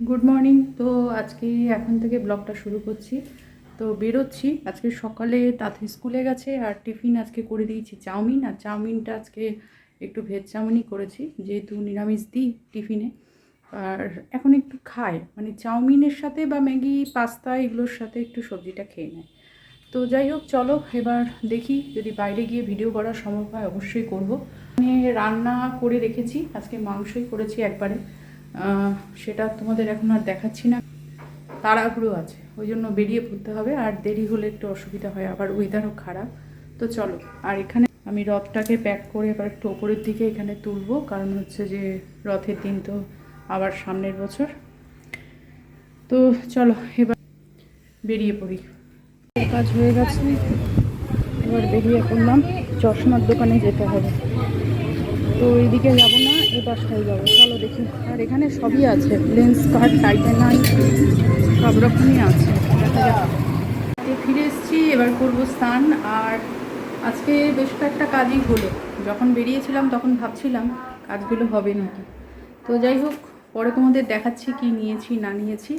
Good morning তো আজকে এখন থেকে ব্লগটা শুরু করছি। তো বেরোচ্ছি। আজকে সকালে তাঁতি স্কুলে গেছে আর টিফিন আজকে করে দিয়েছি চাউমিন। আর চাউমিনটা আজকে একটু ভেজ চাউমিনই করেছি, যেহেতু নিরামিষ দিই টিফিনে। আর এখন একটু খায়। মানে চাউমিনের সাথে বা ম্যাগি, পাস্তা এগুলোর সাথে একটু সবজিটা খেয়ে নেয়। তো যাই হোক, চলো এবার দেখি। যদি বাইরে গিয়ে ভিডিও করা সম্ভব হয়, অবশ্যই করব। আমি রান্না করে রেখেছি। আজকে মাংসই করেছি একবারে। সেটা তোমাদের এখন আর দেখাচ্ছি না। তাড়াহুড়ো আছে, ওই জন্য বেরিয়ে পড়তে হবে, আর দেরি হলে একটু অসুবিধা হয়, আবার ওয়েদারও খারাপ। তো চলো, আর এখানে আমি রথটাকে প্যাক করে এবার একটু ওপরের দিকে এখানে তুলবো, কারণ হচ্ছে যে রথের দিন তো আবার সামনের বছর। তো চলো, এবার বেরিয়ে পড়ি। কাজ হয়ে গেছে, এবার বেরিয়ে পড়লাম, চশমার দোকানে যেতে হবে। তো এইদিকে যাব না পাশটাই যাব। চলো দেখি। আর এখানে সবই আছে। লেন্স কার্ড টাইটেনাই সব রকমই আছে। ফিরে এসেছি, এবার করব স্নান। আর আজকে বেশ কয়েকটা কাজই হলো। যখন বেরিয়েছিলাম তখন ভাবছিলাম কাজগুলো হবে নাকি। তো যাই হোক, পরে তোমাদের দেখাচ্ছি কি নিয়েছি, না নিয়েছি।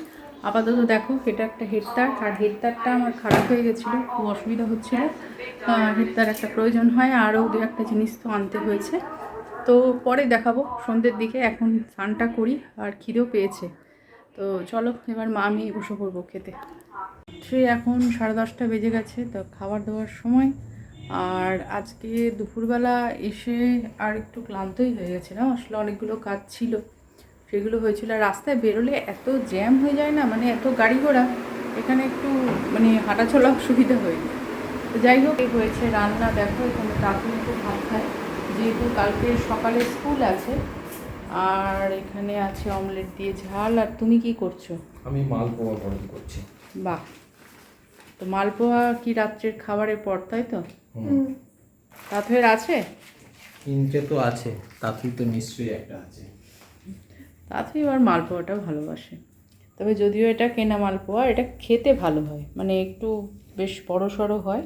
আপাতত দেখো, এটা একটা হেডতার আর হেডতারটা আমার খারাপ হয়ে গেছিল, খুব অসুবিধা হচ্ছিল। হেডতার একটা প্রয়োজন হয়। আরও দু একটা জিনিস তো আনতে হয়েছে। তো পরে দেখাবো, সন্ধ্যের দিকে এখন স্নানটা করি আর খিদেও পেয়েছে। তো চলো, এবার মা, আমি বসে পড়ব খেতে। সে এখন সাড়ে দশটা বেজে গেছে, তো খাবার দাবার সময়। আর আজকে দুপুরবেলা এসে আর একটু ক্লান্তই হয়ে গেছিলাম, আসলে অনেকগুলো কাজ ছিল। সেগুলো হয়েছিল, আর রাস্তায় বেরোলে এত জ্যাম হয়ে যায় না মানে এত গাড়ি ঘোড়া, এখানে একটু মানে হাঁটাচলা অসুবিধা হয়ে যায়। তো যাই হোক হয়েছে রান্না, দেখো, এখানে কাকু একটু ভাত খায়। যেহেতু কালকে সকালে স্কুল আছে আর এখানে আছে অমলেট দিয়ে ঝাল আর তুমি কি করছ? আমি মালপোয়া গরম করছি। বাহ! তো মালপোয়া কি রাত্রের খাবারের পর তাই তো? তাঁতের আছে? তিনটে তো আছে তাতেই তো নিশ্চয়ই একটা আছে। তাঁতই আবার মালপোয়াটা ভালোবাসে। তবে যদিও এটা কেনা মালপোয়া এটা খেতে ভালো হয়। মানে একটু বেশ বড় সড়ো হয়।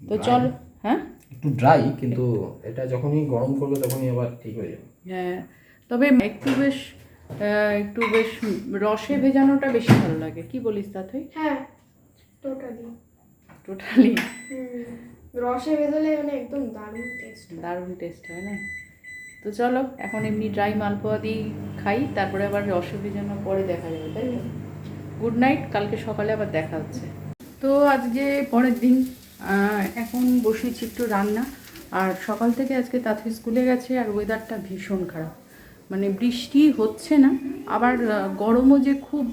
তো চল হ্যাঁ? একটু ড্রাই কিন্তু এটা যখনই গরম করবে তখনই আবার ঠিক হয়ে যাবে। হ্যাঁ তবে একটু বেশ আহ, একটু বেশ রসে ভেজানোটা বেশি ভালো লাগে। কি বলিস তাতে? হ্যাঁ টোটালি টোটালি রসে ভেজালে মানে একদম দারুণ টেস্ট দারুণ টেস্ট হয় না? তো চলো এখন এমনি ড্রাই মালপোয়া দিয়ে খাই তারপরে আবার রসে ভেজানো পরে দেখা যাবে তাই তো? গুড নাইট কালকে সকালে আবার দেখা হচ্ছে। তো আজকে পরের দিন এখন বসেছি একটু রান্না। আর সকাল থেকে আজকে তাঁতি স্কুলে গেছে আর ওয়েদারটা ভীষণ খারাপ। মানে বৃষ্টি হচ্ছে না, আবার গরমও যে খুব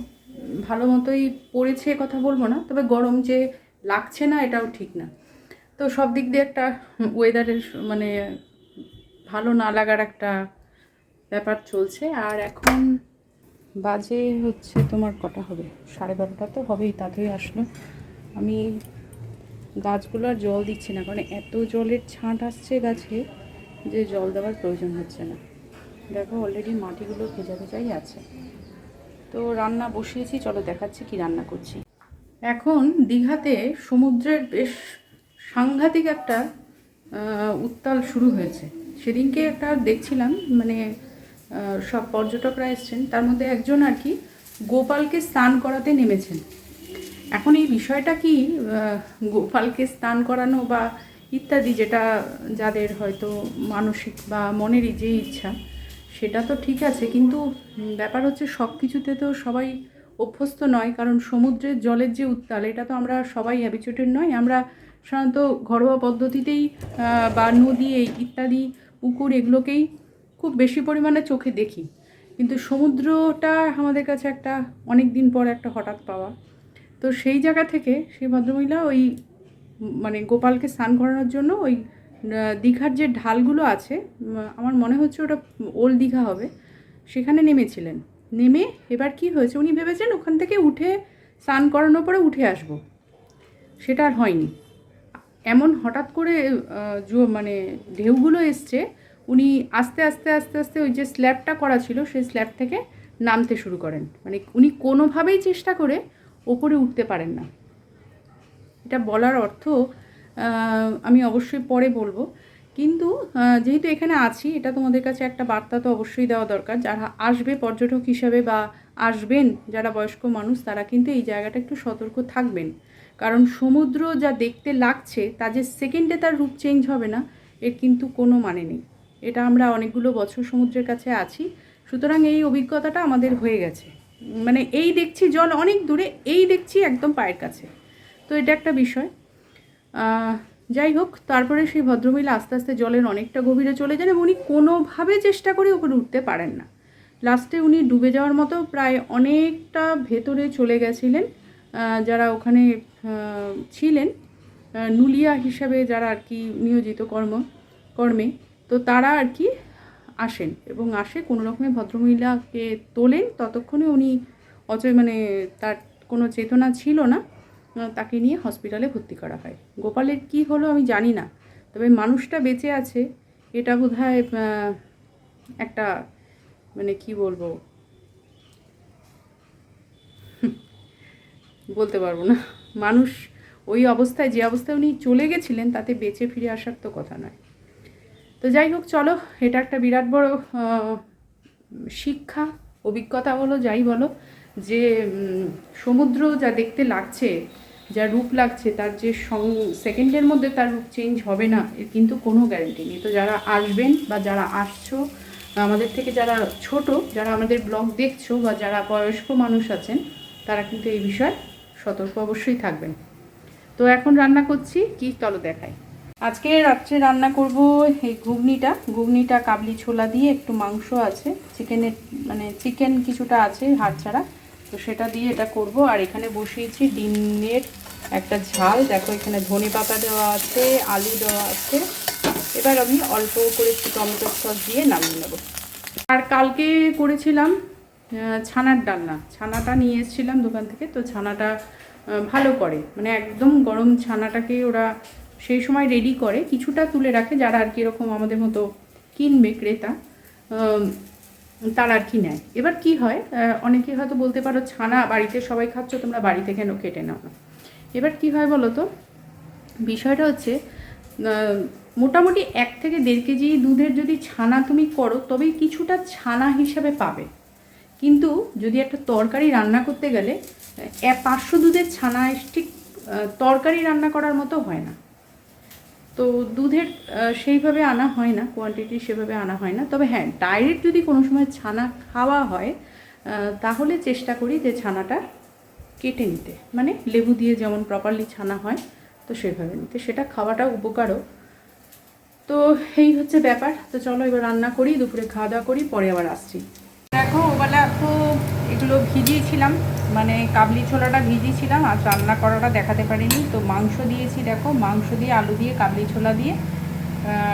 ভালো মতোই পড়েছে কথা বলব না, তবে গরম যে লাগছে না এটাও ঠিক না। তো সব দিক দিয়ে একটা ওয়েদারের মানে ভালো না লাগার একটা ব্যাপার চলছে। আর এখন বাজে হচ্ছে তোমার কটা হবে? সাড়ে বারোটা তো হবেই, তাতেই আসলো। আমি গাছগুলো আর জল দিচ্ছে না, কারণ এত জলের ছাঁট আসছে গাছে যে জল দেওয়ার প্রয়োজন হচ্ছে না। দেখো অলরেডি মাটিগুলো ভেজা ভেজাই আছে। তো রান্না বসিয়েছি, চলো দেখাচ্ছি কি রান্না করছি। এখন দীঘাতে সমুদ্রের বেশ সাংঘাতিক একটা উত্তাল শুরু হয়েছে। সেদিনকে একটা দেখছিলাম মানে সব পর্যটকরা এসছেন। তার মধ্যে একজন আর কি গোপালকে স্নান করাতে নেমেছেন। এখন এই বিষয়টা কি গোপালকে স্নান করানো বা ইত্যাদি যেটা যাদের হয়তো মানসিক বা মনেরই যে ইচ্ছা, সেটা তো ঠিক আছে, কিন্তু ব্যাপার হচ্ছে সব কিছুতে তো সবাই অভ্যস্ত নয়, কারণ সমুদ্রের জলের যে উত্তাল, এটা তো আমরা সবাই হ্যাবিচুয়েটেড নয়। আমরা সাধারণত ঘরোয়া পদ্ধতিতেই বা নদী এই ইত্যাদি, পুকুর এগুলোকেই খুব বেশি পরিমাণে চোখে দেখি। কিন্তু সমুদ্রটা আমাদের কাছে একটা অনেক দিন পর একটা হঠাৎ পাওয়া। তো সেই জায়গা থেকে সেই ভদ্রমহিলা ওই মানে গোপালকে স্নান করানোর জন্য ওই দীঘার যে ঢালগুলো আছে আমার মনে হচ্ছে ওটা ওল্ড দীঘা হবে, সেখানে নেমেছিলেন। নেমে এবার কি হয়েছে, উনি ভেবেছেন ওখান থেকে উঠে স্নান করানোর পরে উঠে আসব। সেটা আর হয়নি। এমন হঠাৎ করে মানে ঢেউগুলো এসছে, উনি আস্তে আস্তে আস্তে আস্তে ওই যে স্ল্যাবটা করা ছিল, সেই স্ল্যাব থেকে নামতে শুরু করেন। মানে উনি কোনোভাবেই চেষ্টা করে ওপরে উঠতে পারেন না। এটা বলার অর্থ আমি অবশ্যই পরে বলব। কিন্তু যেহেতু এখানে আছি, এটা তোমাদের কাছে একটা বার্তা তো অবশ্যই দেওয়া দরকার। যারা আসবে পর্যটক হিসাবে বা আসবেন, যারা বয়স্ক মানুষ, তারা কিন্তু এই জায়গাটা একটু সতর্ক থাকবেন। কারণ সমুদ্র যা দেখতে লাগছে, তা যে সেকেন্ডে তার রূপ চেঞ্জ হবে না, এর কিন্তু কোনো মানে নেই। এটা আমরা অনেকগুলো বছর সমুদ্রের কাছে আছি। সুতরাং এই অভিজ্ঞতাটা আমাদের হয়ে গেছে। মানে এই দেখছি জল অনেক দূরে, এই দেখছি একদম পায়ের কাছে। তো এটা একটা বিষয়। যাই হোক, তারপরে সেই ভদ্রমহিলা আস্তে আস্তে জলের অনেকটা গভীরে চলে যান এবং উনি কোনোভাবে চেষ্টা করে উপরে উঠতে পারেন না। লাস্টে উনি ডুবে যাওয়ার মতো প্রায় অনেকটা ভেতরে চলে গেছিলেন। যারা ওখানে ছিলেন নুলিয়া হিসাবে যারা আর কি নিয়োজিত কর্ম, কর্মে, তো তারা আর কি আসেন এবং আসে কোনো রকমে ভদ্রমহিলাকে তোলেন। ততক্ষণে উনি অচয় মানে তার কোনো চেতনা ছিল না। তাকে নিয়ে হসপিটালে ভর্তি করা হয়। গোপালের কি হলো আমি জানি না, তবে মানুষটা বেঁচে আছে। এটা বোধ একটা মানে কি বলব? বলতে পারব না। মানুষ ওই অবস্থায়, যে অবস্থায় উনি চলে গেছিলেন, তাতে বেঁচে ফিরে আসার তো কথা নয়। তো যাই হোক, চলো, এটা একটা বিরাট বড় শিক্ষা, অভিজ্ঞতা বলো, যাই বলো, যে সমুদ্র যা দেখতে লাগছে, যা রূপ লাগছে, তার যে সং, সেকেন্ডের মধ্যে তার রূপ চেঞ্জ হবে না, এর কিন্তু কোনো গ্যারেন্টি নেই। তো যারা আসবেন বা যারা আসছো, আমাদের থেকে যারা ছোট, যারা আমাদের ব্লগ দেখছ বা যারা বয়স্ক মানুষ আছেন, তারা কিন্তু এই বিষয়ে সতর্ক অবশ্যই থাকবেন। তো এখন রান্না করছি, কি? চলো দেখাই। আজকে রাত্রে রান্না করব এই ঘুগনিটা। ঘুগনিটা কাবলি ছোলা দিয়ে একটু মাংস আছে। চিকেনের মানে চিকেন কিছুটা আছে হাড় ছাড়া। তো সেটা দিয়ে এটা করব। আর এখানে বসিয়েছি ডিমের একটা ঝাল। দেখো এখানে ধনে পাতা দেওয়া আছে, আলু দেওয়া আছে। এবার আমি অল্প করে একটু টমেটো সস দিয়ে নামিয়ে নেব। আর কালকে করেছিলাম ছানার ডালনা। ছানাটা নিয়ে এসেছিলাম দোকান থেকে। তো ছানাটা ভালো করে। মানে একদম গরম ছানাটাকে ওরা সেই সময় রেডি করে, কিছুটা তুলে রাখে যারা আর কি এরকম আমাদের মতো কিনবে ক্রেতা তারা আর কি নেয়। এবার কি হয় অনেকে হয়তো বলতে পারো ছানা বাড়িতে সবাই খাচ্ছ, তোমরা বাড়িতে কেন কেটে নাও। না এবার কি হয় বলো তো বিষয়টা হচ্ছে মোটামুটি এক থেকে দেড় কেজি দুধের যদি ছানা তুমি করো, তবেই কিছুটা ছানা হিসাবে পাবে। কিন্তু যদি একটা তরকারি রান্না করতে গেলে পাঁচশো দুধের ছানা ঠিক তরকারি রান্না করার মতো হয় না। তো দুধের সেইভাবে আনা হয় না কোয়ান্টিটি সেভাবে আনা হয় না। তবে হ্যাঁ ডাইরেক্ট যদি কোনো সময় ছানা খাওয়া হয় তাহলে চেষ্টা করি যে ছানাটা কেটে নিতে। মানে লেবু দিয়ে যেমন প্রপারলি ছানা হয়, তো সেভাবে নিতে। সেটা খাওয়াটা উপকারও। তো এই হচ্ছে ব্যাপার। তো চলো এবার রান্না করি, দুপুরে খাওয়া দাওয়া করি, পরে আবার আসছি। দেখো, ওবেলা তো এগুলো ভিজিয়েছিলাম। মানে কাবলি ছোলাটা ভিজিয়েছিলাম আর রান্না করাটা দেখাতে পারিনি। তো মাংস দিয়েছি দেখো মাংস দিয়ে আলু দিয়ে কাবলি ছোলা দিয়ে।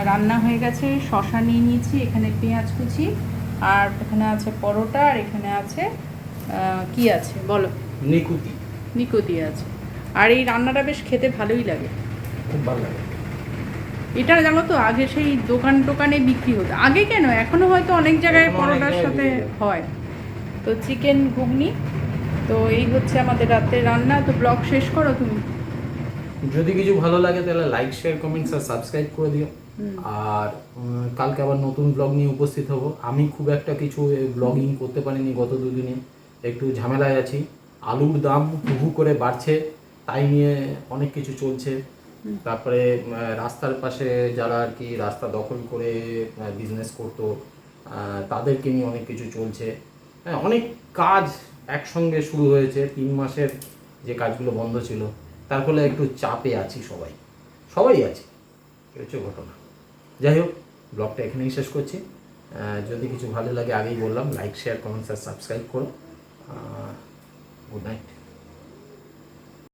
রান্না হয়ে গেছে শশা নিয়ে নিয়েছি এখানে পেঁয়াজ কুচি আর এখানে আছে পরোটা আর এখানে আছে কি আছে বলো? নিকুতি। নিকোতি আছে। আর এই রান্নাটা বেশ খেতে ভালোই লাগে। খুব ভালো লাগে। এটা জানো তো আগে সেই দোকান টোকানে বিক্রি হতো। আগে কেন? এখনও হয়তো অনেক জায়গায় পরোটার সাথে। হয়। তো চিকেন ঘুগনি তো এই হচ্ছে আমাদের রাতের রান্না তো ব্লগ শেষ করো তুমি। যদি কিছু ভালো লাগে তাহলে লাইক শেয়ার কমেন্টস আর সাবস্ক্রাইব করে দিও। আর কালকে আবার নতুন ব্লগ নিয়ে উপস্থিত হব। আমি খুব একটা কিছু ব্লগিং করতে পারিনি গত দুদিনে। একটু ঝামেলায় আছি। আলুর দাম হু হু করে বাড়ছে তাই নিয়ে অনেক কিছু চলছে। তারপরে রাস্তার পাশে যারা আর কি রাস্তা দখল করে বিজনেস করতো তাদেরকে নিয়ে অনেক কিছু চলছে। হ্যাঁ অনেক কাজ একসঙ্গে শুরু হয়েছে তিন মাসের যে কাজগুলো বন্ধ ছিল, তার ফলে একটু চাপে আছি সবাই। সবাই আছে এই হচ্ছে ঘটনা। যাই হোক, ব্লগটা এখানেই শেষ করছি। যদি কিছু ভালো লাগে আগেই বললাম লাইক শেয়ার কমেন্টস আর সাবস্ক্রাইব করো গুড নাইট